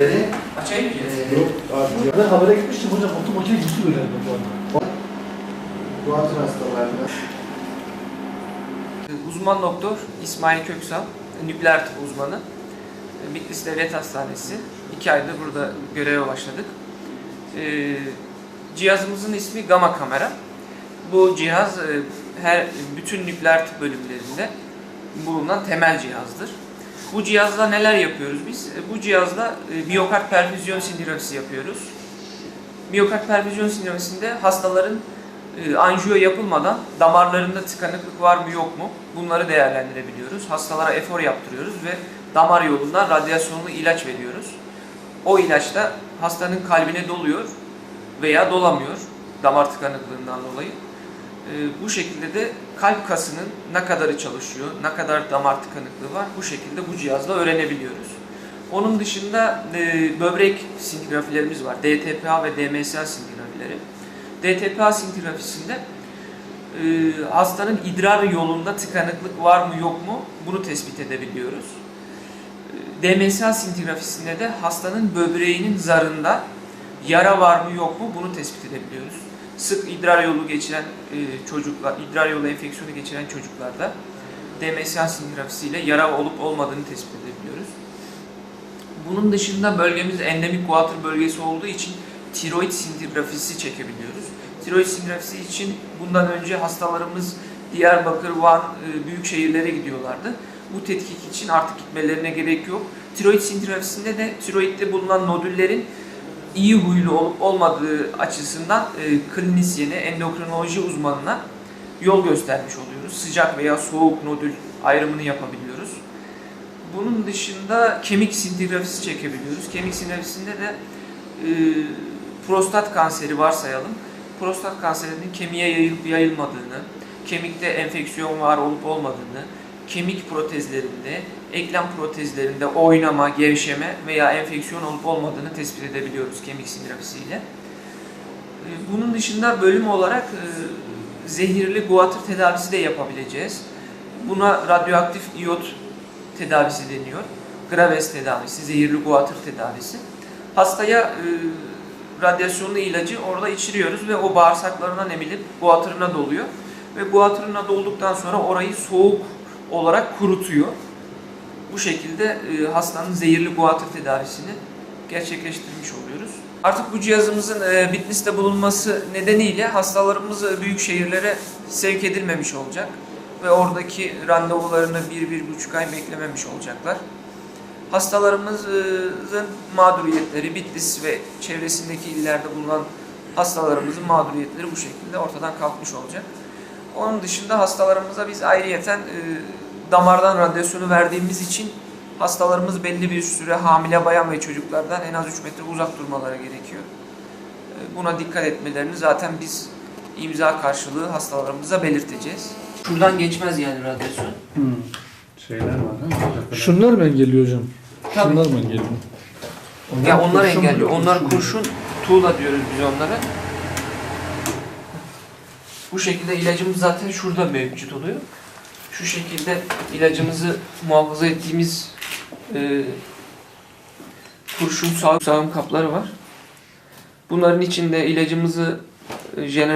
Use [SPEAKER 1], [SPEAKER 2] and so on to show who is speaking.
[SPEAKER 1] Beni
[SPEAKER 2] Açayım ki.
[SPEAKER 1] yok abi.
[SPEAKER 3] Ben habere gitmiştim hocam. Otu makine gitti böyle bu arada.
[SPEAKER 1] Guatr hastalarında
[SPEAKER 2] Uzman doktor İsmail Köksal, nükleer tıp uzmanı. Bitlis Devlet Hastanesi. İki aydır burada göreve başladık. Ee, cihazımızın ismi Gamma kamera. Bu cihaz e, her bütün nükleer tıp bölümlerinde bulunan temel cihazdır. Bu cihazla neler yapıyoruz biz? E, Bu cihazla e, miyokard perfüzyon sindirafisi yapıyoruz. Miyokard perfüzyon sindirafisinde hastaların e, anjiyo yapılmadan damarlarında tıkanıklık var mı yok mu bunları değerlendirebiliyoruz. Hastalara efor yaptırıyoruz ve damar yolundan radyasyonlu ilaç veriyoruz. O ilaç da hastanın kalbine doluyor veya dolamıyor damar tıkanıklığından dolayı. E, bu şekilde de kalp kasının ne kadarı çalışıyor, ne kadar damar tıkanıklığı var bu şekilde bu cihazla öğrenebiliyoruz. Onun dışında e, böbrek sintigrafilerimiz var. DTPA ve DMSA sintigrafileri. DTPA sintigrafisinde e, hastanın idrar yolunda tıkanıklık var mı yok mu bunu tespit edebiliyoruz. E, DMSA sintigrafisinde de hastanın böbreğinin zarında yara var mı yok mu bunu tespit edebiliyoruz. Sık idrar yolu geçiren e, çocuklar, idrar yolu enfeksiyonu geçiren çocuklarda DMSA sintigrafisiyle yara olup olmadığını tespit edebiliyoruz. Bunun dışında bölgemiz endemik guatr bölgesi olduğu için tiroid sintigrafisi çekebiliyoruz. Tiroid sintigrafisi için bundan önce hastalarımız Diyarbakır, Van, e, büyük şehirlere gidiyorlardı. Bu tetkik için artık gitmelerine gerek yok. Tiroid sintigrafisinde de tiroidde bulunan nodüllerin iyi huylu olup olmadığı açısından e, klinisyene, endokrinoloji uzmanına yol göstermiş oluyoruz. Sıcak veya soğuk nodül ayrımını yapabiliyoruz. Bunun dışında kemik sintigrafisi çekebiliyoruz. Kemik sintigrafisinde de e, prostat kanseri varsayalım. Prostat kanserinin kemiğe yayılıp yayılmadığını, kemikte enfeksiyon var olup olmadığını, kemik protezlerinde, eklem protezlerinde oynama, gevşeme veya enfeksiyon olup olmadığını tespit edebiliyoruz kemik sintigrafisiyle. E, Bunun dışında bölüm olarak e, zehirli guatr tedavisi de yapabileceğiz. Buna radyoaktif iyot tedavisi deniyor. Graves tedavisi, zehirli guatr tedavisi. Hastaya e, radyasyonlu ilacı orada içiriyoruz ve o bağırsaklarından emilip guatrına doluyor. Ve guatrına dolduktan sonra orayı soğuk olarak kurutuyor. Bu şekilde e, hastanın zehirli guatr tedavisini gerçekleştirmiş oluyoruz. Artık bu cihazımızın e, Bitlis'te bulunması nedeniyle hastalarımız e, büyük şehirlere sevk edilmemiş olacak ve oradaki randevularını bir, bir buçuk ay beklememiş olacaklar. Hastalarımızın mağduriyetleri, Bitlis ve çevresindeki illerde bulunan hastalarımızın mağduriyetleri bu şekilde ortadan kalkmış olacak. Onun dışında hastalarımıza biz ayrıyeten e, damardan radyasyonu verdiğimiz için hastalarımız belli bir süre hamile bayan ve çocuklardan en az 3 metre uzak durmaları gerekiyor. E, Buna dikkat etmelerini zaten biz imza karşılığı hastalarımıza belirteceğiz. Şuradan geçmez yani radyasyon.
[SPEAKER 4] Şeyler var değil mi?
[SPEAKER 3] Şunlar mı engelliyor hocam?
[SPEAKER 2] Tabii.
[SPEAKER 3] Şunlar mı engelliyor?
[SPEAKER 2] Ya onlar
[SPEAKER 3] kurşun mu?
[SPEAKER 2] engelliyor. Onlar kurşun tuğla diyoruz biz onlara. Bu şekilde ilacımız zaten şurada mevcut oluyor. Şu şekilde ilacımızı muhafaza ettiğimiz e, kurşun sağ, sağım kapları var. Bunların içinde ilacımızı e, jener,